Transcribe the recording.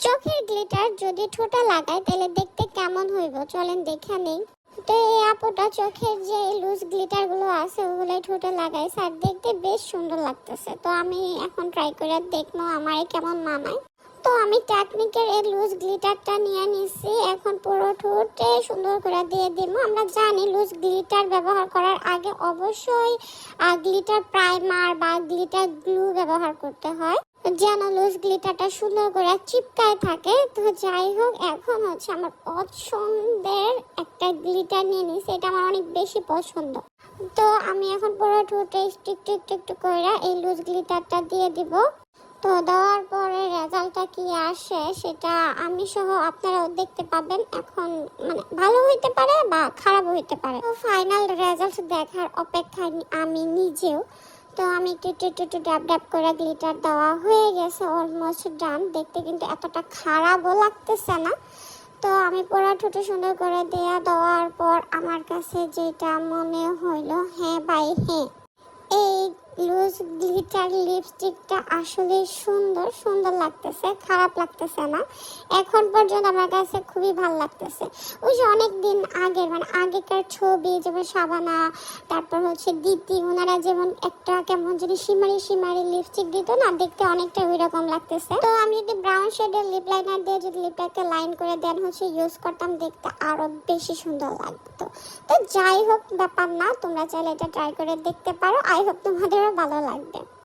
চোখের গ্লিটার যদি ঠোঁটে লাগাই, তাহলে দেখতে কেমন হইব? চলেন দেখে নেই। তো এই আপুটা চোখের যে লুজ গ্লিটারগুলো আছে ওগুলো ঠোঁটে লাগাইছে আর দেখতে বেশ সুন্দর লাগতেছে। তো আমি এখন ট্রাই করে দেখব আমার কেমন মানায়। তো আমি টেকনিকের এই লুজ গ্লিটারটা নিয়ে নিছি। এখন পুরো ঠোঁটে সুন্দর করে দিয়ে দিব। আমরা জানি লুজ গ্লিটার ব্যবহার করার আগে অবশ্যই গ্লিটার প্রাইমার বা গ্লিটার গ্লু ব্যবহার করতে হয়। যেন লুজ গ্লিটারটা সুন্দর করে চিপকায় থাকে। তো যাই হোক, এখন হচ্ছে আমার পছন্দের একটা গ্লিটার নিয়ে নিছি এটা আমার অনেক বেশি পছন্দ। তো আমি এখন পুরো ঠোঁটে একটু একটু একটু একটু করে এই লুজ গ্লিটারটা দিয়ে দিব। তো দেওয়ার পরে রেজাল্টটা কি আসে সেটা আমি সহ আপনারাও দেখতে পাবেন। এখন মানে ভালো হইতে পারে বা খারাপ হইতে পারে। তো ফাইনাল রেজাল্ট দেখার অপেক্ষায় আমি নিজেও তো আমি একটু একটু একটু ড্যাব ড্যাব করে গ্লিটার দেওয়া হয়ে গেছে অলমোস্ট ডান দেখতে কিন্তু এতটা খারাপও লাগতেছে না। তো আমি পুরো ঠোঁটে সুন্দর করে দেয়া দেওয়ার পর আমার কাছে যেটা মনে হইল হ্যাঁ বাই হ্যাঁ। লুজ গ্লিটার লিপস্টিকটা আসলে সুন্দর সুন্দর লাগতেছে, খারাপ লাগতেছে না। এখন পর্যন্ত আমার কাছে খুবই ভালো লাগতেছে। ওই যে অনেক আগের মানে আগেকার ছবি যেমন সাবানা, তারপর হচ্ছে দিতি, ওনারা যেমন একটা কেমন জানি সিমারি সিমারি লিপস্টিক দিত না, দেখতে অনেকটা ওই রকম লাগতেছে। তো আমি যদি ব্রাউন শেডের লিপ লাইনার দিয়ে যদি লিপটাকে লাইন করে দেন, হচ্ছে ইউজ করতাম, দেখতে আরও বেশি সুন্দর লাগতো। তো যাই হোক, ব্যাপার না, তোমরা চাইলে এটা ট্রাই করে দেখতে পারো। আই হোপ তোমাদেরও ভালো like that.